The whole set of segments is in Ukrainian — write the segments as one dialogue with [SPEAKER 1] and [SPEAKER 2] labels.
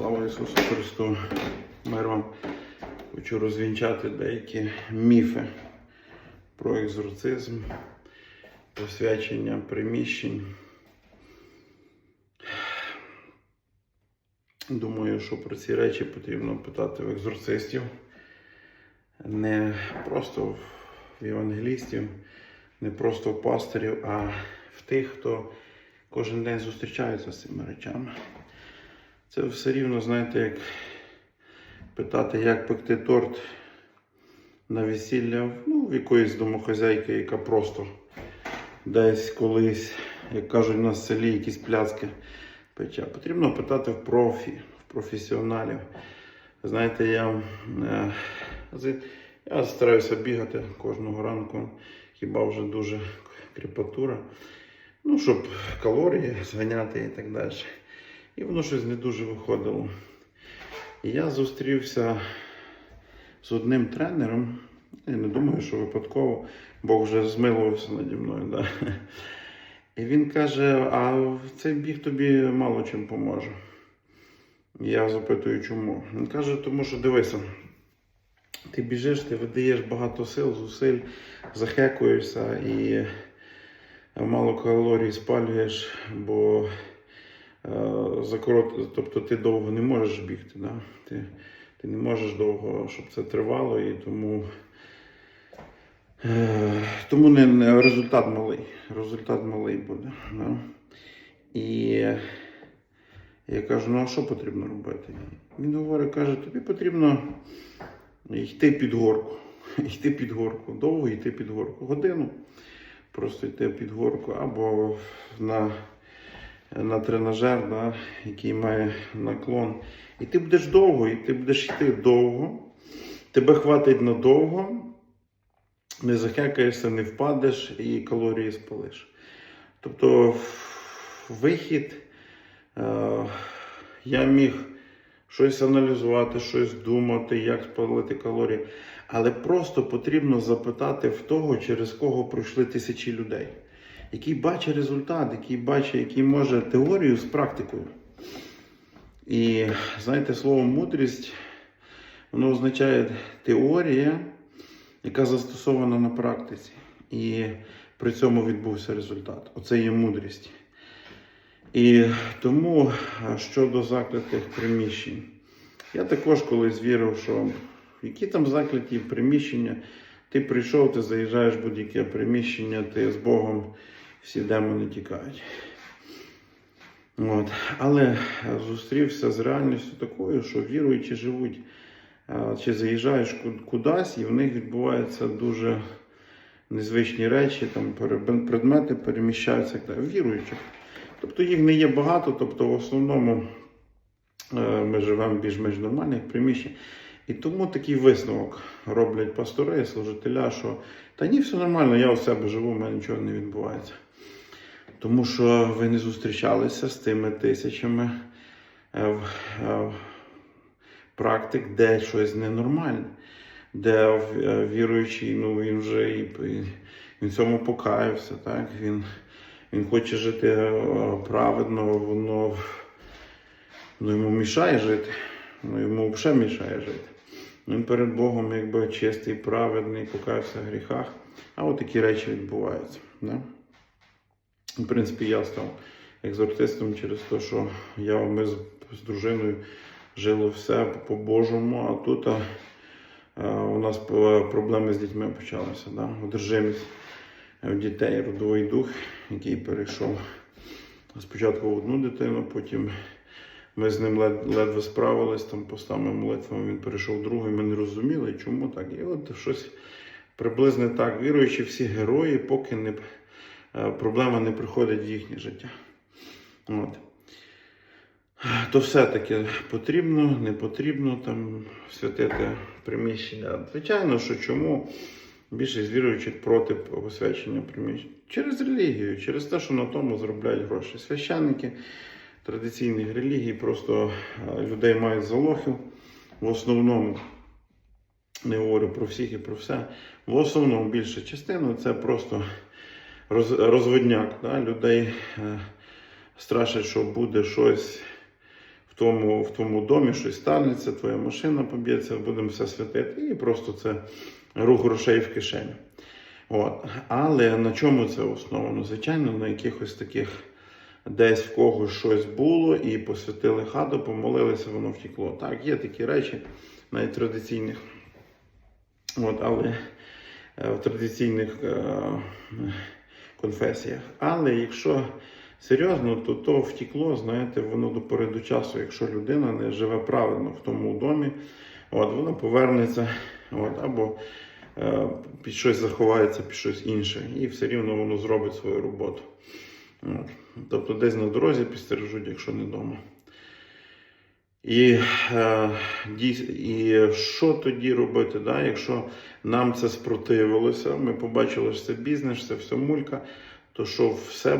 [SPEAKER 1] Слава Ісусу Христу! Мир вам. Хочу розвінчати деякі міфи про екзорцизм, посвячення приміщень. Думаю, що про ці речі потрібно питати в екзорцистів, не просто в євангелістів, не просто в пастирів, а в тих, хто кожен день зустрічається з цими речами. Це все рівно, знаєте, як питати, як пекти торт на весілля ну, в якоїсь домохозяйки, яка просто десь колись, як кажуть на селі, якісь пляцки пече. Потрібно питати в профі, в професіоналів. Знаєте, я, е, я стараюся бігати кожного ранку, хіба вже дуже кріпатура. Ну, щоб калорії зганяти і так далі. І воно щось не дуже виходило. І я зустрівся з одним тренером. Я не думаю, що випадково, Бог вже змилувався наді мною. Да? І він каже: а цей біг тобі мало чим поможе. Я запитую, чому. Він каже, тому що дивися, ти біжиш, ти видаєш багато сил, зусиль, захекуєшся і мало калорій спалюєш, бо за корот... тобто ти довго не можеш бігти. Да? Ти, ти не можеш довго, щоб це тривало, і тому, е, тому не, не, результат малий. Результат малий буде. Да? І я кажу, ну а що потрібно робити? Він говорить, каже, тобі потрібно йти під горку. Йти під горку, довго йти під горку. Годину просто йти під горку або на, на тренажер, да, який має наклон. І ти будеш довго, і ти будеш йти довго. Тебе хватить надовго, не захекаєшся, не впадеш і калорії спалиш. Тобто вихід е, я міг щось аналізувати, щось думати, як спалити калорії. Але просто потрібно запитати в того, через кого пройшли тисячі людей, який бачить результат, який бачить, який може теорію з практикою. І знаєте, слово мудрість, воно означає теорія, яка застосована на практиці. І при цьому відбувся результат. Оце є мудрість. І тому щодо заклятих приміщень, я також колись вірив, що які там закляті приміщення, ти прийшов, ти заїжджаєш в будь-яке приміщення, ти з Богом всі демони тікають. От. Але зустрівся з реальністю такою, що віруючі живуть, чи заїжджаєш кудись, і в них відбуваються дуже незвичні речі, там предмети переміщаються, віруючих. Тобто їх не є багато, тобто в основному е, ми живемо в більш-менш нормальних приміщеннях. І тому такий висновок роблять пастори, служителя, що та ні, все нормально, я у себе живу, у мене нічого не відбувається. Тому що ви не зустрічалися з тими тисячами е, в- е, практик, де щось ненормальне, де е, віруючий, ну він вже і, він цьому покаявся, так? Він, він хоче жити праведно, воно ну, йому мішає жити. Ну, йому взагалі мішає жити. Він перед Богом якби чистий, праведний, покаявся в гріхах. А от такі речі відбуваються. Да? В принципі, я став екзортистом через те, що я, ми з, з дружиною жили все по-божому, а тут а, а, у нас проблеми з дітьми почалися. Да? Одержимість в дітей, родовий дух, який перейшов спочатку в одну дитину, потім ми з ним лед, ледве справились, там постами молитвами він перейшов і ми не розуміли, чому так. І от щось приблизно так. Віруючи всі герої, поки не, е, проблема не приходить в їхнє життя. От. То все-таки потрібно, не потрібно там святити приміщення. Звичайно, що чому більшість віруючих проти освячення приміщень? Через релігію, через те, що на тому заробляють гроші. Священники традиційних релігій просто е, людей мають залохів. В основному, не говорю про всіх і про все, в основному більша частина це просто роз, розводняк. Да? Людей е, страшать, що буде щось в тому, в твоєму домі щось станеться, твоя машина поб'ється, будемо все святити. І просто це рух грошей в кишеню. От. Але на чому це основано? Звичайно, на якихось таких десь в когось щось було, і посвятили хату, помолилися, воно втекло. Так, є такі речі, навіть традиційних. От, але е, в традиційних е, конфесіях. Але якщо серйозно, то то втекло, знаєте, воно до пори до часу, якщо людина не живе правильно в тому домі, от, вона повернеться, от, або е, під щось заховається, під щось інше, і все рівно воно зробить свою роботу. От. Тобто десь на дорозі підстережуть, якщо не вдома. І, е, і що тоді робити, да? якщо нам це спротивилося, ми побачили, що це бізнес, це все мулька, то що все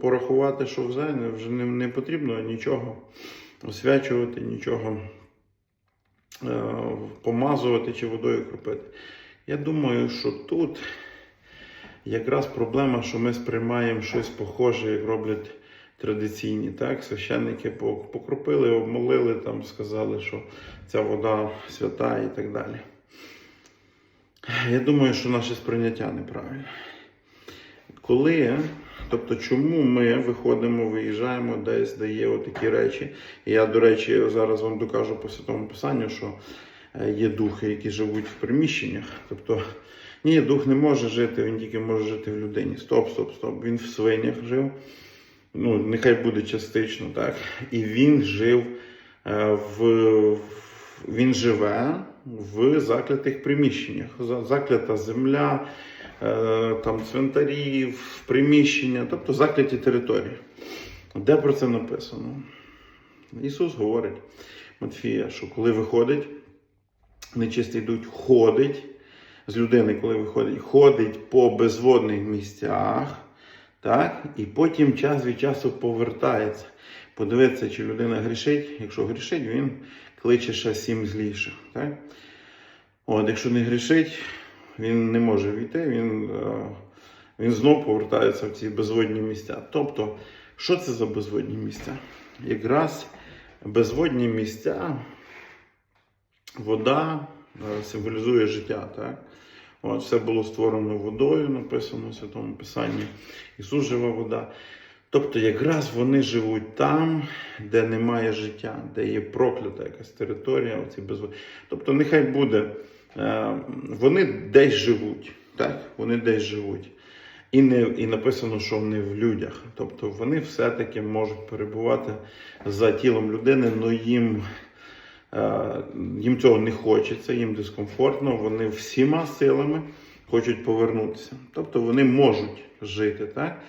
[SPEAKER 1] порахувати, що взагалі вже не, не потрібно нічого освячувати, нічого е, помазувати чи водою кропити. Я думаю, що тут якраз проблема, що ми сприймаємо щось похоже, як роблять традиційні. Так? Священники покропили, обмолили, там, сказали, що ця вода свята і так далі. Я думаю, що наше сприйняття неправильне. Коли, тобто, чому ми виходимо, виїжджаємо десь, де є отакі речі. І я, до речі, зараз вам докажу по святому писанню, що е, є духи, які живуть в приміщеннях. Тобто, ні, дух не може жити, він тільки може жити в людині. Стоп, стоп, стоп. Він в свинях жив. Ну, нехай буде частично, так. І він жив е, в, він живе в заклятих приміщеннях. Заклята земля, е, там цвинтарі, приміщення, тобто закляті території. Де про це написано? Ісус говорить Матфія, що коли виходить, нечистий дух ходить з людини, коли виходить, ходить по безводних місцях, так? і потім час від часу повертається. Подивитися, чи людина грішить. Якщо грішить, він кличе ще сім зліших. Так? От, якщо не грішить, він не може війти, він, е, він знов повертається в ці безводні місця. Тобто, що це за безводні місця? Якраз безводні місця, вода е, символізує життя. Так? От, все було створено водою, написано в Святому Писанні. Ісус жива вода. Тобто, якраз вони живуть там, де немає життя, де є проклята якась територія, оці безво... Тобто, нехай буде, е, вони десь живуть, так? Вони десь живуть. І, не, і написано, що вони в людях. Тобто вони все-таки можуть перебувати за тілом людини, але їм, їм цього не хочеться, їм дискомфортно, вони всіма силами хочуть повернутися. Тобто вони можуть жити. Так?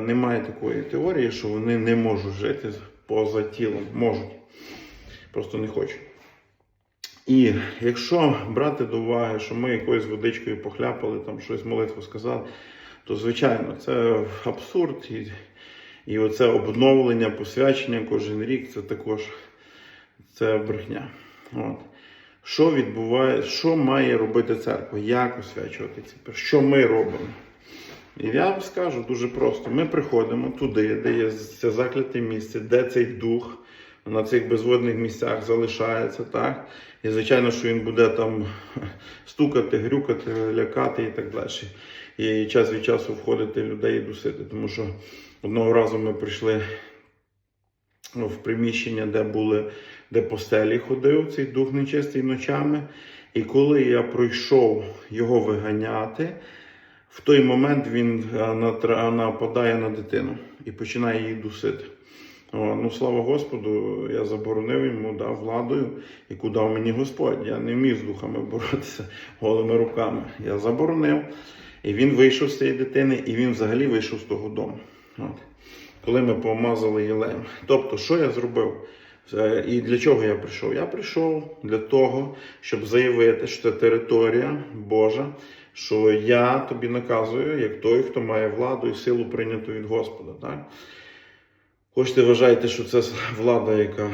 [SPEAKER 1] Немає такої теорії, що вони не можуть жити поза тілом. Можуть. Просто не хочуть. І якщо брати до уваги, що ми якоюсь водичкою похляпали, там щось молитву сказали, то звичайно це абсурд. І, і оце обновлення, посвячення кожен рік це також це брехня. От. Що відбуває, що має робити церква? Як освячувати ці? Що ми робимо? І я вам скажу дуже просто: ми приходимо туди, де є це закляте місце, де цей дух на цих безводних місцях залишається, так? І звичайно, що він буде там стукати, грюкати, лякати і так далі. І час від часу входити людей і дусити. Тому що одного разу ми прийшли в приміщення, де були, де по стелі ходив цей дух нечистий ночами. І коли я пройшов його виганяти, в той момент він е, нападає на дитину і починає її дусити. О, ну, слава Господу, я заборонив йому дав владою, яку дав мені Господь. Я не вмів з духами боротися голими руками. Я заборонив. І він вийшов з цієї дитини, і він взагалі вийшов з того дому. От. Коли ми помазали Єлеєм. Тобто, що я зробив? І для чого я прийшов? Я прийшов для того, щоб заявити, що це територія Божа, що я тобі наказую, як той, хто має владу і силу прийняту від Господа. Так? Хочете вважаєте, що це влада, яка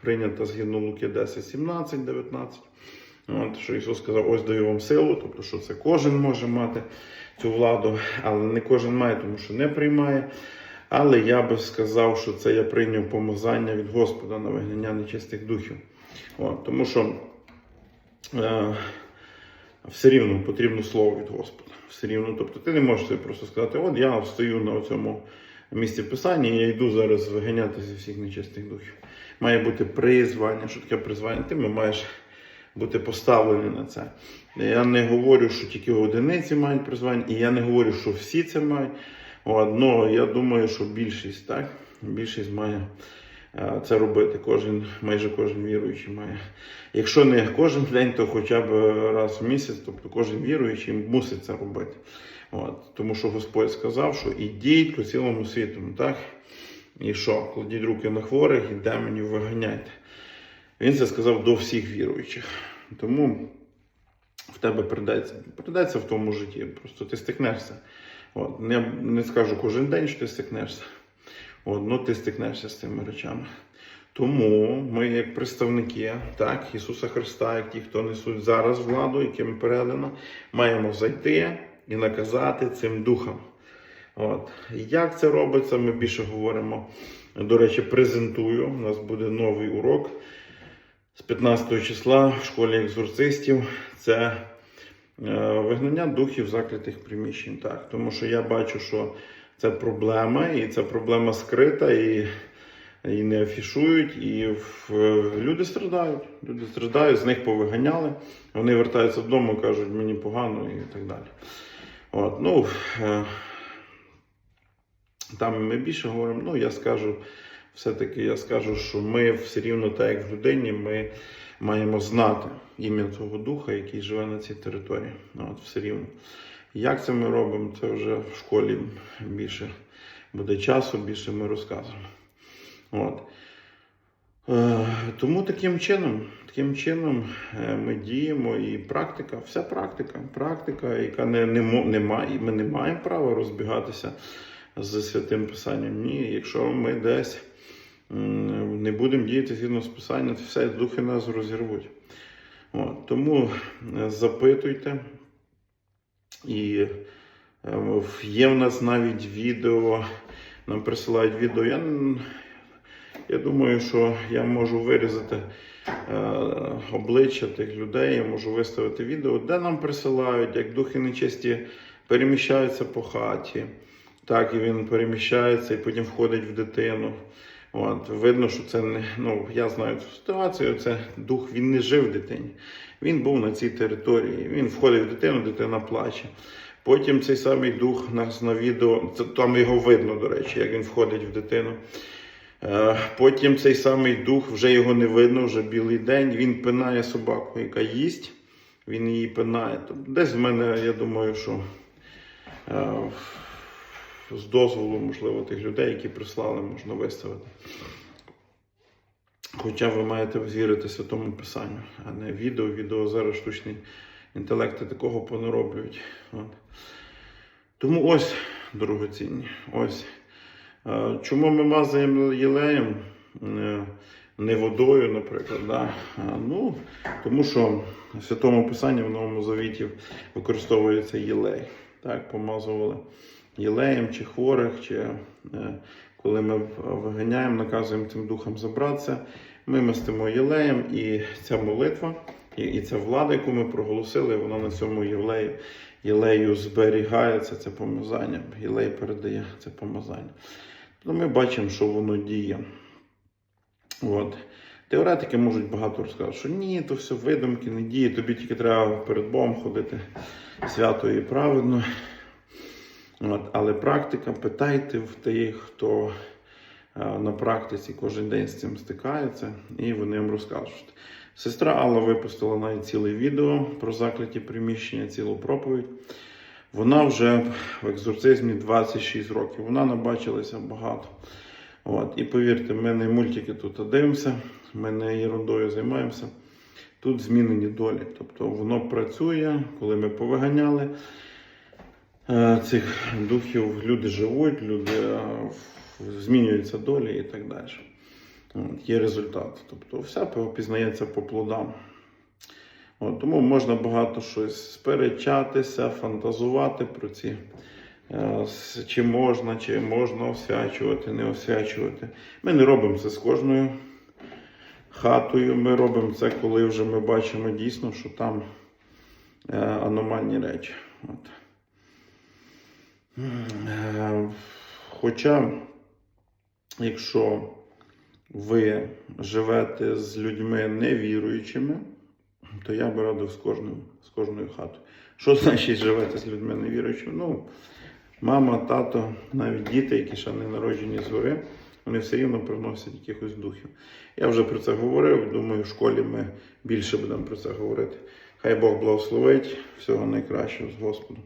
[SPEAKER 1] прийнята згідно Луки 10, 17, 19. От, що Ісус сказав, ось даю вам силу, тобто, що це кожен може мати цю владу, але не кожен має, тому що не приймає. Але я би сказав, що це я прийняв помазання від Господа на вигнання нечистих духів. От, тому що е, все рівно потрібно слово від Господа. Все рівно. Тобто ти не можеш собі просто сказати, от я стою на цьому місці писання, і я йду зараз виганяти зі всіх нечистих духів. Має бути призвання. Що таке призвання? Ти маєш бути поставлений на це. Я не говорю, що тільки одиниці мають призвання, і я не говорю, що всі це мають. От, ну, я думаю, що більшість, так? Більшість має е, це робити. Кожен, майже кожен віруючий має. Якщо не кожен день, то хоча б раз в місяць, тобто кожен віруючий мусить це робити. От, тому що Господь сказав, що ідіть по цілому світу. Так? І що? Кладіть руки на хворих і демонів виганяйте. Він це сказав до всіх віруючих. Тому в тебе придеться, придеться в тому житті. Просто ти стикнешся. От, не, не скажу кожен день, що ти стикнешся. От, ну ти стикнешся з цими речами. Тому ми, як представники так, Ісуса Христа, як ті, хто несуть зараз владу, яким передано, маємо зайти і наказати цим духам. От. Як це робиться, ми більше говоримо. До речі, презентую. У нас буде новий урок з 15 числа в школі екзорцистів. Це вигнання духів заклятих приміщень. Так. Тому що я бачу, що це проблема, і це проблема скрита, і, і не афішують, і в, люди страдають. Люди страдають, з них повиганяли. Вони вертаються додому, кажуть, мені погано і так далі. От, ну, е, там ми більше говоримо, ну я скажу, все-таки я скажу, що ми все рівно, так як в людині, ми маємо знати ім'я того духа, який живе на цій території. От, все рівно. Як це ми робимо, це вже в школі більше буде часу, більше ми розказуємо. От. Е, Тому таким чином, таким чином е, ми діємо і практика, вся практика, практика, яка не, не, не має, ми не маємо права розбігатися з святим писанням. Ні, якщо ми десь не будемо діяти згідно з писанням, то все духи нас розірвуть. От, тому е, запитуйте. І е, є в нас навіть відео, нам присилають відео. Я, я думаю, що я можу вирізати е, обличчя тих людей, я можу виставити відео, де нам присилають, як духи нечисті переміщаються по хаті. Так, і він переміщається і потім входить в дитину. От, видно, що це не. Ну, я знаю цю ситуацію. Це дух він не жив в дитині. Він був на цій території. Він входить в дитину, дитина плаче. Потім цей самий дух нас на відео, це там його видно, до речі, як він входить в дитину. Е, Потім цей самий дух, вже його не видно, вже білий день. Він пинає собаку, яка їсть. Він її пинає. Тобто Десь в мене, я думаю, що е, з дозволу, можливо, тих людей, які прислали, можна виставити. Хоча ви маєте вірити святому писанню, а не відео. Відео зараз штучний інтелекти такого понароблюють. От. Тому ось, дорогоцінні, ось. Чому ми мазаємо єлеєм, е, не водою, наприклад. Да? Ну, тому що в Святому Писанні в Новому Завіті використовується єлей. Так, помазували єлеєм чи хворих, чи е, коли ми виганяємо, наказуємо цим духам забратися, ми мастимо єлеєм, і ця молитва, і, і ця влада, яку ми проголосили, вона на цьому єлею, єлею зберігається, це помазання. Єлей передає це помазання. То ми бачимо, що воно діє. От. Теоретики можуть багато розказати, що ні, то все видумки, не діє, тобі тільки треба перед Богом ходити свято і праведно. От. Але практика, питайте в тих, хто е, на практиці кожен день з цим стикається, і вони вам розкажуть. Сестра Алла випустила навіть ціле відео про закляті приміщення, цілу проповідь. Вона вже в екзорцизмі 26 років. Вона набачилася багато. От. І повірте, ми не мультики тут дивимося, ми не ерундою займаємося. Тут змінені долі. Тобто воно працює, коли ми повиганяли цих духів, люди живуть, люди е, змінюються долі і так далі. Є результат. Тобто все пізнається по плодам. От, тому можна багато щось сперечатися, фантазувати про ці е, чи можна, чи можна освячувати, не освячувати. Ми не робимо це з кожною хатою. Ми робимо це, коли вже ми бачимо дійсно, що там е, аномальні речі. От. Е, Хоча, якщо ви живете з людьми невіруючими, то я би радив з, кожним, з кожною хатою. Що значить живете з людьми невіруючими? Ну, мама, тато, навіть діти, які ще не народжені згори, вони все рівно приносять якихось духів. Я вже про це говорив. Думаю, в школі ми більше будемо про це говорити. Хай Бог благословить. Всього найкращого з Господом.